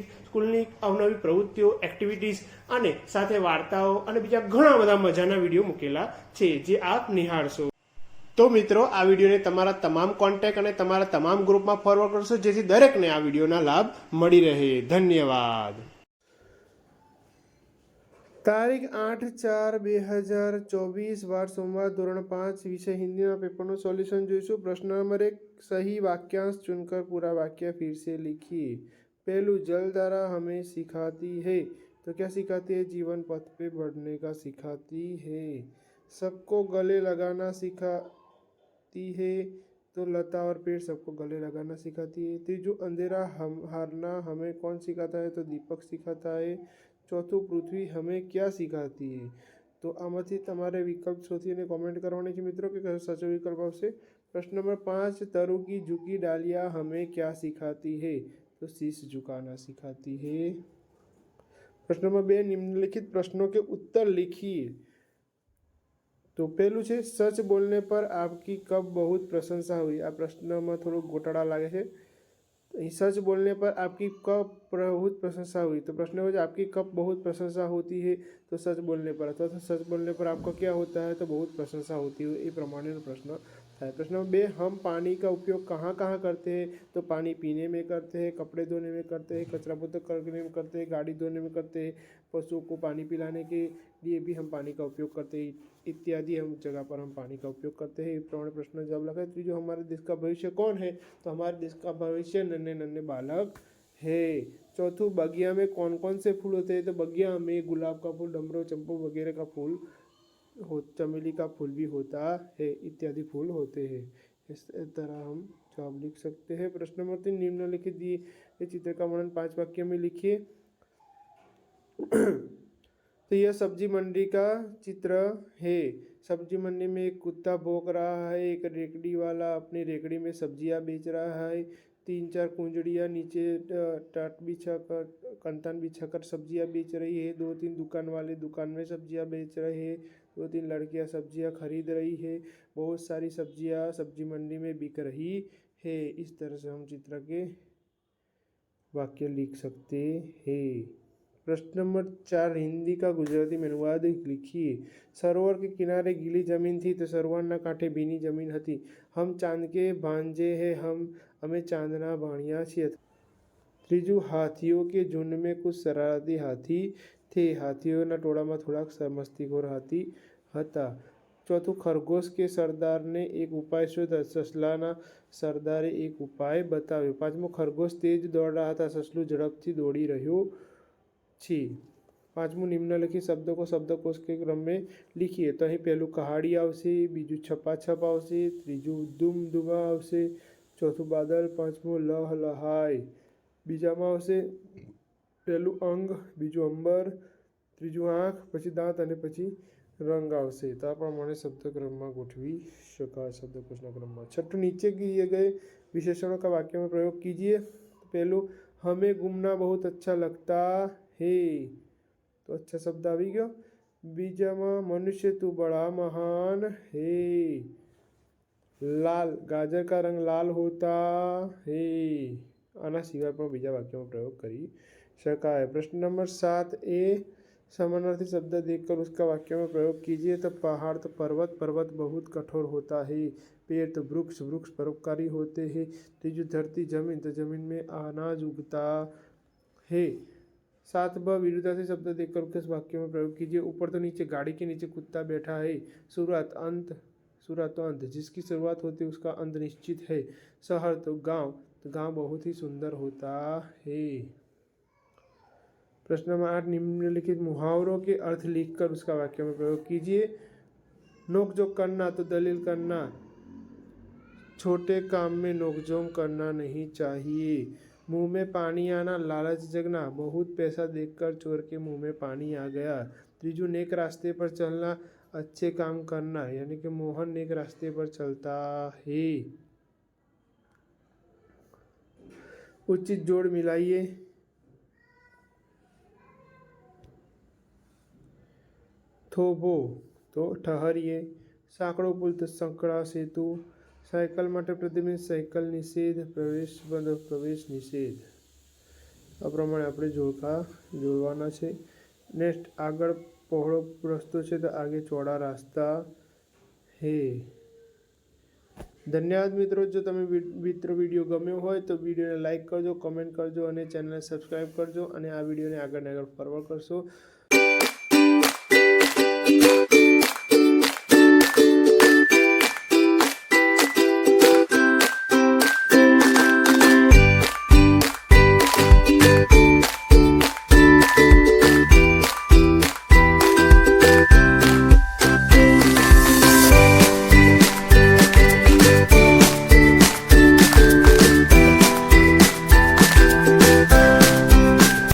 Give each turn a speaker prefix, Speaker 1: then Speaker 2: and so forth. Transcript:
Speaker 1: Visit સ્કૂલની અવનવી પ્રવૃત્તિઓ એક્ટિવિટીઝ અને સાથે વાર્તાઓ અને બીજા ઘણા બધા મજાના વીડિયો મૂકેલા છે, જે આપ નિહાળશો. તો મિત્રો, આ વિડીયોને તમારા તમામ કોન્ટેક્ટ અને તમારા તમામ ગ્રુપમાં ફોરવર્ડ કરશો, જેથી દરેકને આ વિડીયોના લાભ મળી રહે. ધન્યવાદ. તારીખ આઠ ચાર બે હજાર ચોવીસ, વાર સોમવાર, ધોરણ પાંચ, વિષય હિન્દીના પેપરનું સોલ્યુશન જોઈશું. પ્રશ્ન નંબર એક, સહી વાક્યાંશ ચુનકર પૂરા વાક્ય ફિરસે સે पहलू जल धारा हमें सिखाती है तो क्या सिखाती है जीवन पथ पे बढ़ने का सिखाती है सबको गले लगाना सिखाती है तो लता और पेड़ सबको गले लगाना सिखाती है तीजू अंधेरा हम हारना हमें कौन सिखाता है तो दीपक सिखाता है ચોથું પૃથ્વી હમે ક્યાં સિખાતી હે તો આમાંથી તમારે વિકલ્પ શોધી અને કોમેન્ટ કરવાની છે મિત્રો કે કયો સાચો વિકલ્પ આવશે પ્રશ્ન નંબર પાંચ તરુ કી ઝુકી ડાલિયા હમે ક્યાં સિખાતી હે तो शीश झुकाना सिखाती है। प्रश्न नंबर बे, निम्नलिखित प्रश्नों के उत्तर लिखिए तो पहलू से सच बोलने पर आपकी कब बहुत प्रशंसा हुई? आप प्रश्न में थोड़ा घोटाड़ा लगे तो है सच बोलने पर आपकी कब बहुत प्रशंसा हुई? तो प्रश्न हो जाए आपकी कब बहुत प्रशंसा होती है? तो सच बोलने पर। अथवा तो सच बोलने पर आपका क्या होता है? तो बहुत प्रशंसा होती है। ये प्रमाणित प्रश्न થાય प्रश्न नंबर बे, हम पानी का उपयोग कहाँ कहाँ करते हैं? तो पानी पीने में करते हैं, कपड़े धोने में करते हैं, कचरा पोता करने में करते हैं, गाड़ी धोने में करते हैं, पशुओं को पानी पिलाने के लिए भी हम पानी का उपयोग करते हैं, इत्यादि हम जगह पर हम पानी का उपयोग करते हैं। प्रमाणे प्रश्न जवाब लगा त्रीजो हमारे देश का भविष्य कौन है? तो हमारे देश का भविष्य नन्हे नन्हे बालक है। चौथू, बगिया में कौन कौन से फूल होते हैं? तो बगिया में गुलाब का फूल, डमरो, चंपू वगैरह का फूल हो, चमेली का फूल भी होता है, इत्यादि फूल होते हैं। इस तरह हम जवाब लिख सकते हैं। प्रश्न नंबर तीन निम्नलिखित दिए चित्र का वर्णन पाँच वाक्य में लिखिए। तो यह सब्ज़ी मंडी का चित्र है। सब्ज़ी मंडी में एक कुत्ता भौंक रहा है, एक रेकड़ी वाला अपनी रेकड़ी में सब्ज़ियाँ बेच रहा है। तीन चार कुंजड़ियाँ नीचे टाट बिछा कर, कंतान बिछा कर सब्ज़ियाँ बेच रही है। दो तीन दुकान वाले दुकान में सब्ज़ियाँ बेच रहे हैं। दो तीन लड़कियां सब्जियां खरीद रही है बहुत सारी सब्जियां सब्जी मंडी में बिक रही है इस तरह से हम चित्र के वाक्य लिख सकते हैं प्रश्न नंबर चार हिंदी का गुजराती में अनुवाद लिखिए સરોવર કે કિનારે ગીલી જમીન थी તો સરોવરના કાંઠે ભીની જમીન હતી હમ ચાંદ કે ભાંજે હે હમ અમે ચાંદના ભાણિયા છીએ ત્રીજું હાથીઓ કે ઝુંડ में कुछ शरारती हाथी थे હાથીઓના ટોળામાં થોડાક સ- મસ્તીખોર હાથી હતા ચોથું ખરગોશ કે સરદારને એક ઉપાય શોધા સસલાના સરદારે એક ઉપાય બતાવ્યો પાંચમું ખરગોશ તેજ દોડ રહ્યા હતા સસલું ઝડપથી દોડી રહ્યો છે પાંચમું નિમ્નલિખિત શબ્દો કો શબ્દકોશ કે ક્રમ में લીખીએ તો અહીં પહેલું કહાડી આવશે બીજું છપાછપ આવશે ત્રીજું દુમ દુમા આવશે ચોથું બાદલ પાંચમું લહ લહાય બીજામાં આવશે पहलू अंग बीजू अंबर तीजू आँख पची दाँत पची रंग आशे तो आ प्रमाण शब्दक्रम में गोठी शकाय शब्दकोश क्रम में छठू नीचे किए गए विशेषणों का वाक्य में प्रयोग कीजिए पहलू हमें घूमना बहुत अच्छा लगता है तो अच्छा शब्द आ गया बीजा में मनुष्य तू बड़ा महान है लाल गाजर का रंग लाल होता है आना सीवाय बीजा वाक्य में प्रयोग करी शका है। प्रश्न नंबर सात, ए, समानार्थी शब्द देखकर उसका वाक्य में प्रयोग कीजिए तो पहाड़ तो पर्वत पर्वत बहुत कठोर होता है, पेड़ तो वृक्ष वृक्ष परोपकारी होते हैं तो तीजू धरती ज़मीन तो ज़मीन में अनाज उगता है। सात, ब, विरुद्धार्थी शब्द देखकर उसके वाक्य में प्रयोग कीजिए? ऊपर तो नीचे, गाड़ी के नीचे कुत्ता बैठा है सूरत अंत, शुरुआत तो अंत, जिसकी शुरुआत होती है उसका अंत निश्चित है। शहर तो गाँव तो गाँव बहुत ही सुंदर होता है। प्रश्न नंबर आठ निम्नलिखित मुहावरों के अर्थ लिखकर उसका वाक्य में प्रयोग कीजिए। नोकझोंक करना तो दलील करना। छोटे काम में नोकझोंक करना नहीं चाहिए। मुँह में पानी आना, लालच जगना। बहुत पैसा देखकर चोर के मुँह में पानी आ गया। त्रिजु नेक रास्ते पर चलना, अच्छे काम करना, यानी कि मोहन नेक रास्ते पर चलता है। उचित जोड़ मिलाइए। થોભો તો ઠહરીએ. સાંકડો પુલ તો. સંકળા સેતુ સાયકલ માટે પ્રતિબિંબ સાયકલ નિષેધ, પ્રવેશ બંધ, પ્રવેશ નિષેધ. આ પ્રમાણે આપણે જોડકા, જોડવાના છે. નેક્સ્ટ, આગળ પહોળો રસ્તો છે તો આગે ચોડા રાસ્તા હે. ધન્યવાદ મિત્રો, જો તમે મિત્ર વીડિયો ગમ્યો હોય તો વિડીયોને લાઇક કરજો, કમેન્ટ કરજો અને ચેનલને સબસ્ક્રાઈબ કરજો અને આ વિડીયોને આગળને આગળ ફોરવર્ડ કરશો.